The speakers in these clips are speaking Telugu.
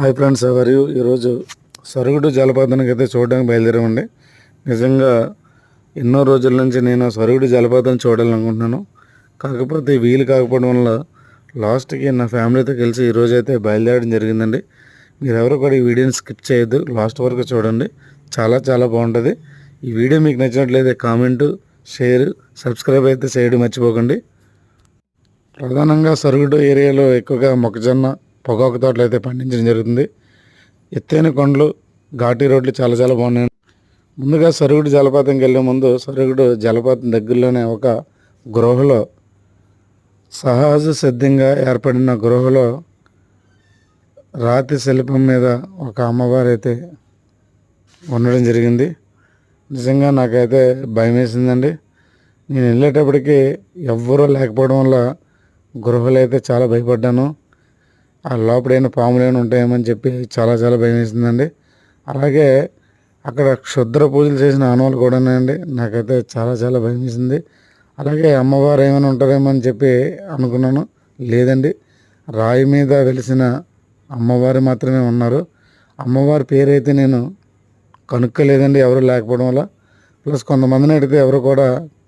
హాయ్ ఫ్రెండ్స్ ఎవరు ఈరోజు సరుగుడు జలపాతానికి అయితే చూడడానికి బయలుదేరామండి. నిజంగా ఎన్నో రోజుల నుంచి నేను సరుగుడు జలపాతం చూడాలనుకుంటున్నాను. కాకపోతే వీలు కాకపోవడం వల్ల లాస్ట్కి నా ఫ్యామిలీతో కలిసి ఈరోజు అయితే బయలుదేరడం జరిగిందండి. మీరు ఎవరు కూడా ఈ వీడియోని స్కిప్ చేయొద్దు లాస్ట్ వరకు చూడండి. చాలా చాలా బాగుంటుంది. ఈ వీడియో మీకు నచ్చినట్లయితే కామెంటు షేర్ సబ్స్క్రైబ్ అయితే చేయడం మర్చిపోకండి. ప్రధానంగా సరుగుడు ఏరియాలో ఎక్కువగా మొక్కజొన్న పొగాకు తోటలు అయితే పండించడం జరుగుతుంది. ఎత్తైన కొండలు ఘాటీ రోడ్లు చాలా చాలా బాగున్నాయి. ముందుగా సరుగుడు జలపాతంకి వెళ్ళే ముందు సరుగుడు జలపాతం దగ్గరలోనే ఒక గృహలో సహజ సిద్ధంగా ఏర్పడిన గృహలో రాతి శిల్పం మీద ఒక అమ్మవారు అయితే ఉండడం జరిగింది. నిజంగా నాకైతే భయం వేసిందండి. నేను వెళ్ళేటప్పటికి ఎవ్వరూ లేకపోవడం వల్ల గృహలు అయితే చాలా భయపడ్డాను. ఆ లోపడైన పాములైనా ఉంటాయేమని చెప్పి చాలా చాలా భయం వేసిందండి అలాగే అక్కడ క్షుద్ర పూజలు చేసిన ఆనవాళ్ళు కూడా ఉన్నాయండి నాకైతే చాలా చాలా భయం వేసింది అలాగే అమ్మవారు ఏమైనా ఉంటారేమో అని చెప్పి అనుకున్నాను. లేదండి. రాయి మీద వెలిసిన అమ్మవారు మాత్రమే ఉన్నారు. అమ్మవారి పేరైతే నేను కనుక్కోలేదండి ఎవరు లేకపోవడం వల్ల. ప్లస్ కొంతమందిని అడిగితే ఎవరు కూడా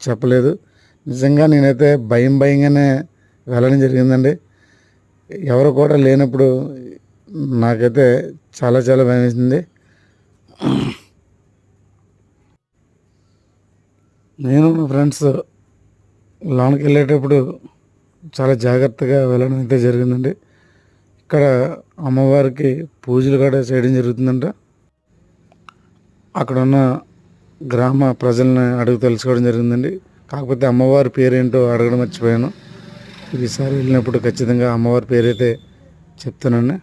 చెప్పలేదు. నిజంగా నేనైతే భయం భయంగానే వెళ్ళడం జరిగిందండి. ఎవరు కూడా లేనప్పుడు నాకైతే చాలా చాలా భయం వేసింది. నేను మా ఫ్రెండ్స్ లోనికి వెళ్ళేటప్పుడు చాలా జాగ్రత్తగా వెళ్ళడం అయితే జరిగిందండి. ఇక్కడ అమ్మవారికి పూజలు కూడా చేయడం జరుగుతుందంట. అక్కడున్న గ్రామ ప్రజల్ని అడుగు తెలుసుకోవడం జరిగిందండి. కాకపోతే అమ్మవారి పేరేంటో అడగడం మర్చిపోయాను. ఈసారి వెళ్ళినప్పుడు ఖచ్చితంగా అమ్మవారి పేరైతే చెప్తానండి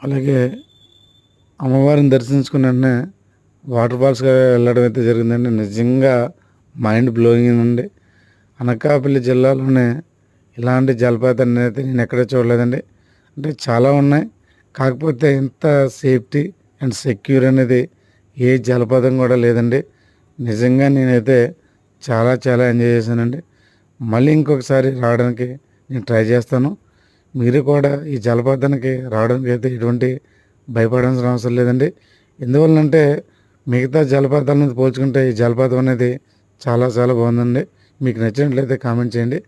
అలాగే అమ్మవారిని దర్శించుకున్న వెంటనే వాటర్ ఫాల్స్గా వెళ్ళడం అయితే జరిగిందండి. నిజంగా మైండ్ బ్లోయింగ్ అండి అనకాపల్లి జిల్లాలోనే ఇలాంటి జలపాతాన్ని అయితే నేను ఎక్కడ చూడలేదండి. అంటే చాలా ఉన్నాయి. కాకపోతే ఇంత సేఫ్టీ అండ్ సెక్యూర్ అనేది ఏ జలపాతం కూడా లేదండి. నిజంగా నేనైతే చాలా చాలా ఎంజాయ్ చేశానండి. మళ్ళీ ఇంకొకసారి రావడానికి నేను ట్రై చేస్తాను. మీరు కూడా ఈ జలపాతానికి రావడానికి అయితే ఎటువంటి భయపడాల్సిన అవసరం లేదండి. ఎందువల్లంటే మిగతా జలపాతాల పోల్చుకుంటే ఈ జలపాతం అనేది చాలా చాలా బాగుందండి. మీకు నచ్చినట్లయితే కామెంట్ చేయండి.